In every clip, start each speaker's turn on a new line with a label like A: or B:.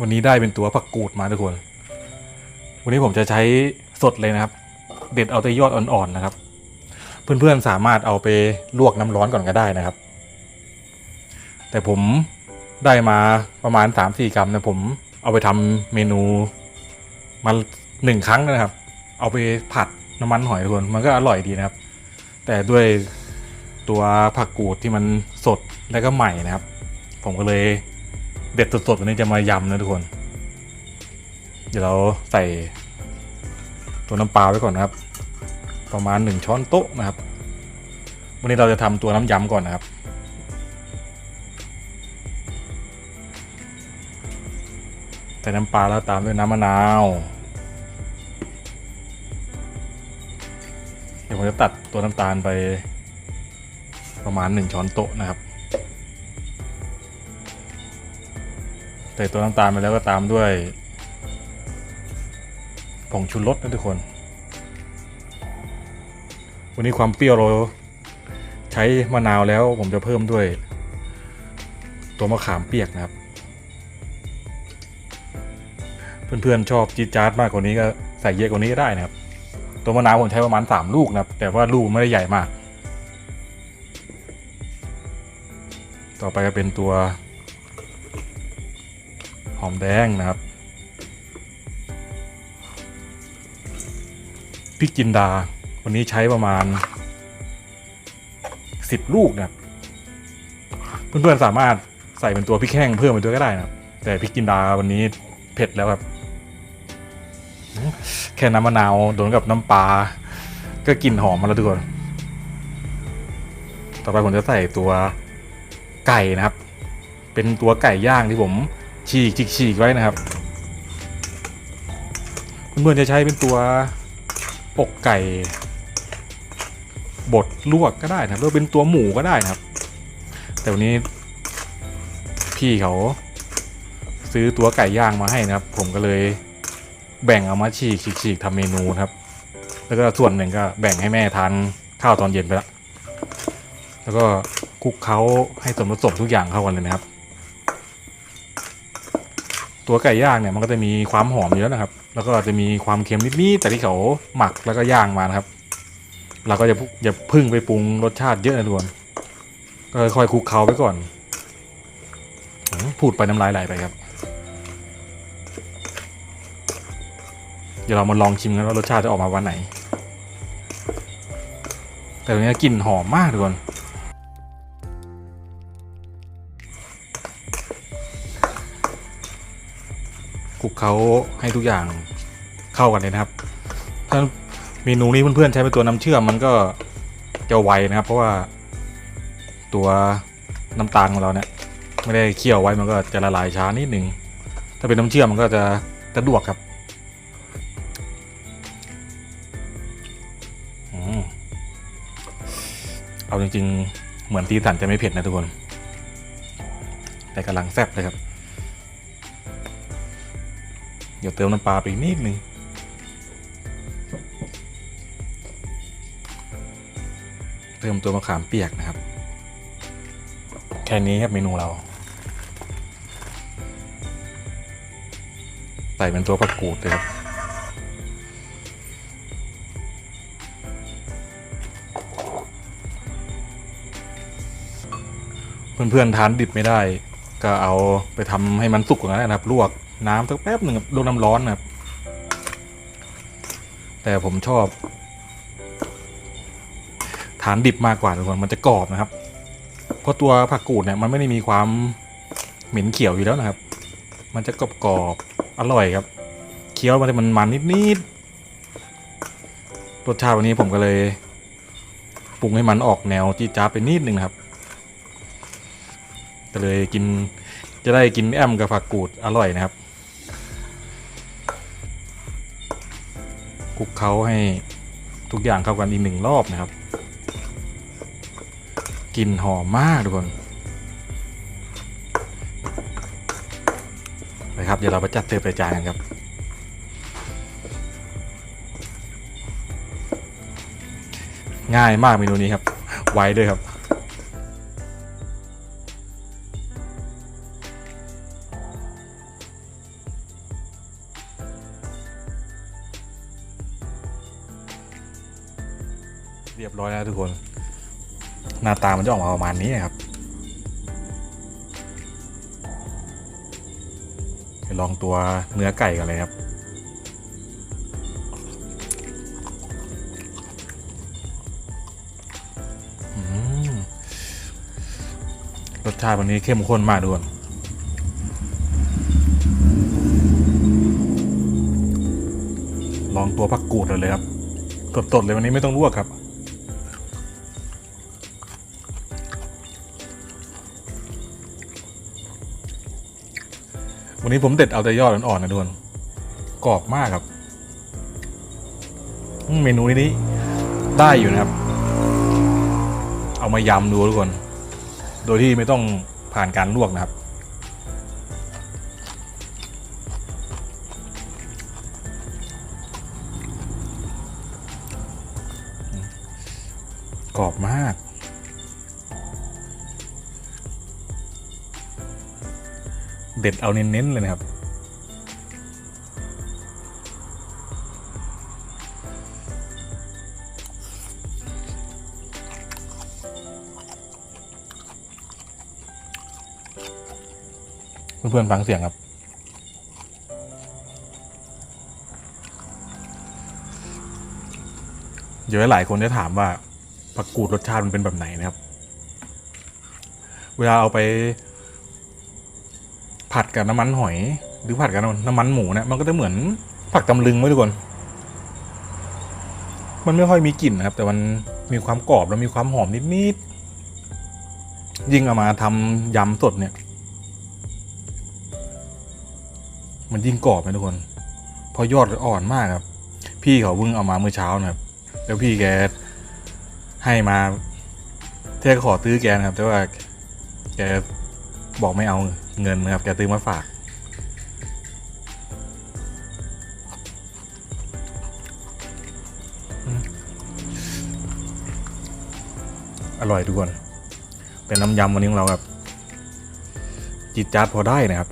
A: วันนี้ได้เป็นตัวผักกูดมาทุกคน วันนี้ผมจะใช้สดเลยนะครับ เด็ดเอาแต่ยอดอ่อนๆนะครับ เพื่อนๆสามารถเอาไปลวกน้ำร้อนก่อนก็ได้นะครับ แต่ผมได้มาประมาณ 3-4 กรัมนะผมเอาไปทำเมนูมาหนึ่งครั้งนะครับ เอาไปผัดน้ำมันหอยทุกคนมันก็อร่อยดีนะครับ แต่ด้วยตัวผักกูดที่มันสดและก็ใหม่นะครับ ผมก็เลย เด็ดสดๆวันนี้จะมายำนะทุกคน เดี๋ยวเราใส่ตัวน้ำปลาไว้ก่อนนะครับ ประมาณหนึ่งช้อนโต๊ะนะครับ วันนี้เราจะทำตัวน้ำยำก่อนนะครับใส่น้ำปลาแล้วตามด้วยน้ำมะนาว เดี๋ยวผมจะตัดตัวน้ำตาลไปประมาณหนึ่งช้อนโต๊ะนะครับ ใส่ตัวน้ำตาลไปแล้วก็ตามด้วยผงชูรสนะทุกคน วันนี้ความเปรี้ยวเราใช้มะนาวแล้วผมจะเพิ่มด้วย ตัวมะขามเปียกนะครับ เพื่อนๆชอบจี๊ดจ๊าดมากกว่านี้ก็ใส่เยอะกว่านี้ก็ได้นะครับ ตัวมะนาวผมใช้ประมาณ 3 ลูกนะครับ แต่ว่าลูกไม่ได้ใหญ่มาก ต่อไปก็เป็นตัว หอมแดงนะครับพริกจินดา วันนี้ใช้ประมาณ 10 ลูกนะครับเพื่อนๆสามารถใส่เป็นตัวพริกแห้งเพิ่มไปด้วยก็ได้นะครับ แต่พริกจินดาวันนี้เผ็ดแล้วครับ แค่น้ำมะนาวโดนกับน้ำปลาก็กลิ่นหอมมาแล้วทุกคนต่อไปผมจะใส่ตัวไก่นะครับ เป็นตัวไก่ย่างที่ผม ฉีกฉีกฉีกไว้นะครับเพื่อนจะใช้เป็นตัวอกไก่บดลวกก็ได้นะครับหรือเป็นตัวหมูก็ได้นะครับ แต่วันนี้พี่เขาซื้อตัวไก่ย่างมาให้นะครับ ผมก็เลยแบ่งเอามาฉีกฉีกฉีกทำเมนูครับ แล้วก็ส่วนหนึ่งก็แบ่งให้แม่ทานข้าวตอนเย็นไปแล้วแล้วก็คลุกเคล้าให้ส่วนผสมทุกอย่างเข้ากันเลยนะครับ ตัวไก่ย่างเนี่ยมันก็จะมีความหอมอยู่แล้วนะครับ แล้วก็จะมีความเค็มนิดๆแต่ที่เขาหมักแล้วก็ย่างมานะครับ เราก็จะอย่าพึ่งไปปรุงรสชาติเยอะนะทุกคนก็ค่อยคลุกเคล้าไปก่อน พูดไปน้ำลายไหลไปครับ เดี๋ยวเรามาลองชิมกันว่ารสชาติจะออกมาวันไหน แต่ตรงนี้กลิ่นหอมมากทุกคน ลุกเขาให้ทุกอย่างเข้ากันเลยนะครับ ถ้าเมนูนี้เพื่อนๆใช้เป็นตัวน้ำเชื่อมมันก็จะไวนะครับ เพราะว่าตัวน้ำตาลของเราเนี่ยไม่ได้เคี่ยวไว้มันก็จะละลายช้านิดหนึ่งถ้าเป็นน้ำเชื่อมมันก็จะสะดวกครับเอาจริงๆ เหมือนตีสันจะไม่เผ็ดนะทุกคน แต่กำลังแซ่บเลยครับ เดี๋ยวเติมน้ำปลาไปอีกนิดนึงเติมตัวมะขามเปียกนะครับ แค่นี้ครับเมนูเรา ใส่เป็นตัวผักกูดเลยครับเพื่อนๆทานดิบไม่ได้ ก็เอาไปทำให้มันสุกก่อนนะครับลวก น้ำสักแป๊บหนึ่งครับลวกน้ำร้อนนะครับ แต่ผมชอบทานดิบมากกว่าทุกคนมันจะกรอบนะครับ เพราะตัวผักกูดเนี่ยมันไม่ได้มีความเหม็นเขียวอยู่แล้วนะครับ มันจะกรอบกรอบอร่อยครับ เคี้ยวมันจะมันมันนิดๆรสชาติวันนี้ผมก็เลยปรุงให้มันออกแนวจีจ๊าไปนิดนึงนะครับก็เลยกินจะได้กินแอมกับผักกูดอร่อยนะครับ คลุกเคล้าให้ทุกอย่างเข้ากันอีกหนึ่งรอบนะครับกลิ่นหอมมากทุกคนไปครับเดี๋ยวเราไปจัดเสิร์ฟใส่จานกันครับง่ายมากเมนูนี้ครับ ไวด้วยครับ เรียบร้อยแล้วทุกคน หน้าตามันจะออกมาประมาณนี้ครับไปลองตัวเนื้อไก่กันเลยครับรสชาติวันนี้เข้มข้นมากทุกคนลองตัวผักกูดเลยครับสดๆเลยวันนี้ไม่ต้องลวกครับ วันนี้ผมเด็ดเอาแต่ยอดอ่อนๆนะทุกคนกรอบมากครับ เมนูนี้ได้อยู่นะครับ เอามายำดูทุกคน โดยที่ไม่ต้องผ่านการลวกนะครับ กรอบมาก เด็ดเอาเน้นๆเลยนะครับ เพื่อนๆฟังเสียงครับเดี๋ยวหลายคนจะถามว่าผักกูดรสชาติมันเป็นแบบไหนนะครับ เวลาเอาไป ผัดกับน้ำมันหอย หรือผัดกับน้ำมันหมูเนี่ยมันก็จะเหมือนผักตำลึงไหมทุกคน มันไม่ค่อยมีกลิ่นนะครับ แต่มันมีความกรอบแล้วมีความหอมนิดๆยิ่งเอามาทำยำสดเนี่ย มันยิ่งกรอบไหทุกคนเพราะยอดอ่อนมากครับ พี่เขาเพิ่งเอามาเมื่อเช้านะครับ แล้วพี่แกให้มาเท่ขอตื้อแกนะครับ แต่ว่าแกบอกไม่เอา เงินนะครับ แกตื้อมาฝาก อร่อยทุกคน เป็นน้ำยำวันนี้ของเราแบบจิตจัดพอได้นะครับ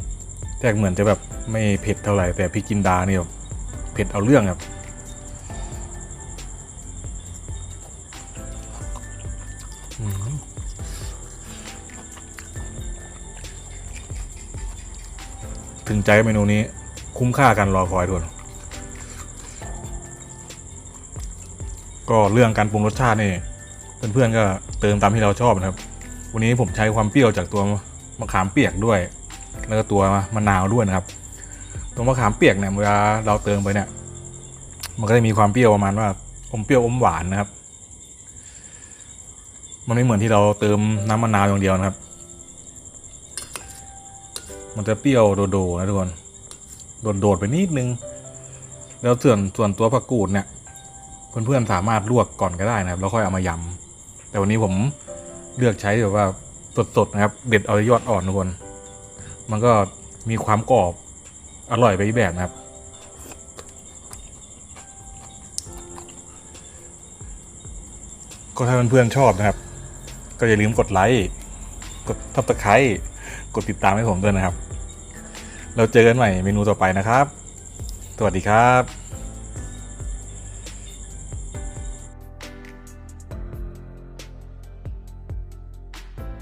A: แต่เหมือนจะแบบไม่เผ็ดเท่าไหร่แต่พริกจินดาเนี่ยเผ็ดเอาเรื่องครับ ถึงใจเมนูนี้คุ้มค่ากันรอคอยทุกคนก็เรื่องการปรุงรสชาตินี่เพื่อนๆก็เติมตามที่เราชอบนะครับ วันนี้ผมใช้ความเปรี้ยวจากตัวมะขามเปียกด้วย แล้วก็ตัวมะนาวด้วยนะครับ ตัวมะขามเปียกเนี่ยเวลาเราเติมไปเนี่ย มันก็จะมีความเปรี้ยวประมาณว่าอมเปรี้ยวอมหวานนะครับ มันไม่เหมือนที่เราเติมน้ำมะนาวอย่างเดียวนะครับ มันจะเปรี้ยวโดดๆนะทุกคนโดดๆไปนิดนึง แล้วส่วนส่วนตัวผักกูดเนี่ยเพื่อนๆสามารถลวกก่อนก็ได้นะครับแล้วค่อยเอามายำแต่วันนี้ผมเลือกใช้แบบว่าสดๆนะครับ เด็ดเอายอดอ่อนทุกคน มันก็มีความกรอบอร่อยไปอีกแบบนะครับ ก็ถ้าเพื่อนๆชอบนะครับ ก็อย่าลืมกดไลค์กดทับตะไคร้ กดติดตามให้ผมด้วยนะครับ เราเจอกันใหม่เมนูต่อไปนะครับ สวัสดีครับ